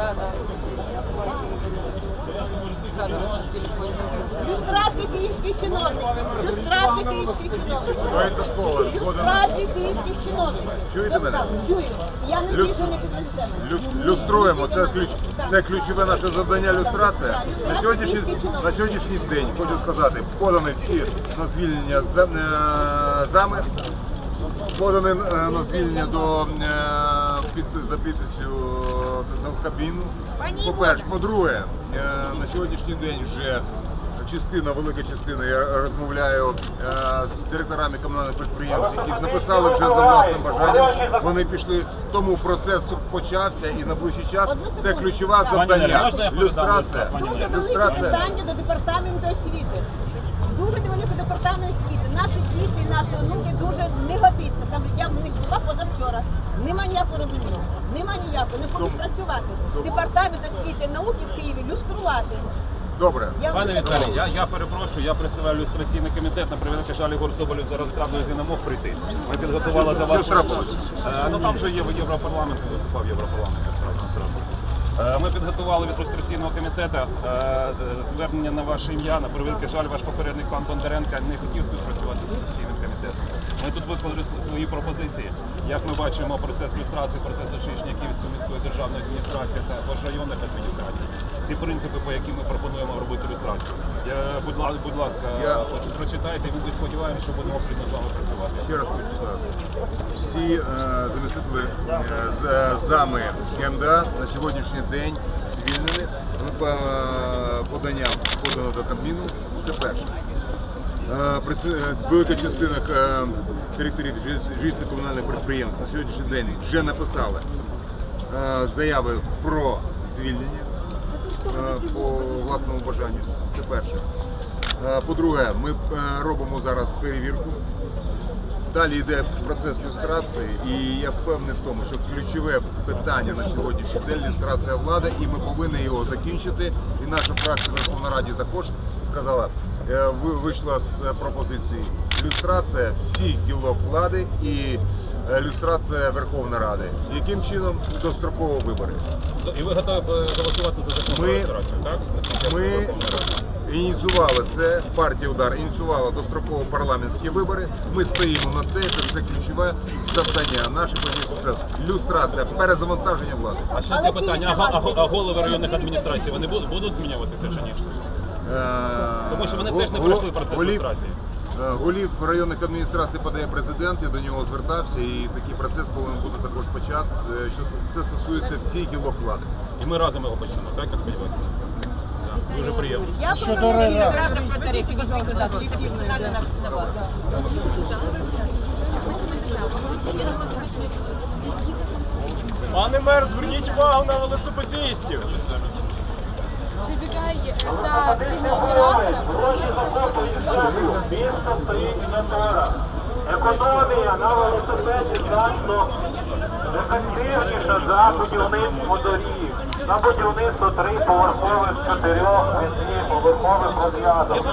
Да, да. Люстрації київських чиновників. Люстрації київських чиновників. Люстрації київських чиновників. Чуєте мене? Чую. Я не Люс- вижу не. Люс- Люструємо. Це ключ. Це ключове наше завдання. Люстрація. На сьогоднішній на сьогоднішній день хочу сказати, подані всі на звільнення е, зами. Подані е, на звільнення до е, підпис за підписю до Кабміну. По-перше, по-друге, е, на сьогоднішній день вже частина, велика частина, я розмовляю е, з директорами комунальних підприємств, які написали вже за власним бажанням. Вони пішли, тому процес почався і на ближчий час це ключове завдання. Люстрація. Дуже велике до департаменту освіти. Дуже велике департамент освіти. Наші діти, наші онуки дуже не годиться. Там я в них була позавчора. Нема ніякого розуміння. Нема ніякого, не хочуть працювати. Департамент освіти і науки в Києві люструвати. Добре. Я Пане вже Віталій, я, я перепрошую, я представляю люстраційний комітет, на превеликий жаль, Ігор Соболів зараз трапилось не мог прийти. Ми підготували до Що вас. трапилось? Е, Ну там вже є Європарламент, виступав Європарламент. якраз на трапилось. Е, Ми підготували від люстраційного комітету е, звернення на ваше ім'я. На превеликий жаль, ваш попередник пан Бондаренко не хотів співпрацювати з люстраційним комітетом. Ми тут виклали свої пропозиції. Як ми бачимо процес люстрації, процес очищення Київської міської державної адміністрації та районних адміністрацій. Ці принципи, по яким ми пропонуємо робити люстрацію. Я, будь, ласка, будь ласка, прочитайте, і ми сподіваємося, що будемо плідно з вами працювати. Ще раз хочу сказати. Всі е, замістителі е, з- зами КМДА на сьогоднішній день звільнені. Ми по поданням подано до Кабміну. Це перше. Е, е, Велика частина е, директорів житлових комунальних підприємств на сьогоднішній день вже написали заяви про звільнення по власному бажанню. Це перше. По-друге, ми робимо зараз перевірку. Далі йде процес люстрації, і я впевнений в тому, що ключове питання на сьогоднішній день люстрація влади, і ми повинні його закінчити. І наша фракція в Верховній Раді також сказала, е, вийшла з е, пропозиції люстрація всіх гілок влади і е, люстрація Верховної Ради. Яким чином достроково вибори? І ви готові голосувати за закон про люстрацію, так? Ми ініціювали це, партія удар ініціювала достроково парламентські вибори. Ми стоїмо на це, це, це ключове завдання. Наша позиція це люстрація, перезавантаження влади. А ще таке питання, а, а, а голови районних адміністрацій, вони будуть, будуть змінюватися чи ні? Е, Тому що вони теж не пройшли процес голів- люстрації. е, Голів районних адміністрацій подає президент, я до нього звертався, і такий процес повинен бути також почат. е, це стосується всіх гілок влади. І ми разом його почнемо, так, я сподіваюся? Дуже приємно. Я Пане мер, зверніть увагу на велосипедистів. Забігай за спільним оператором. Місто стоїть на торах. Економія на велосипеді значно ефективніша за будівництво доріг. На будівництво триповерхових поверхових чотирьох поверхових розв'язок.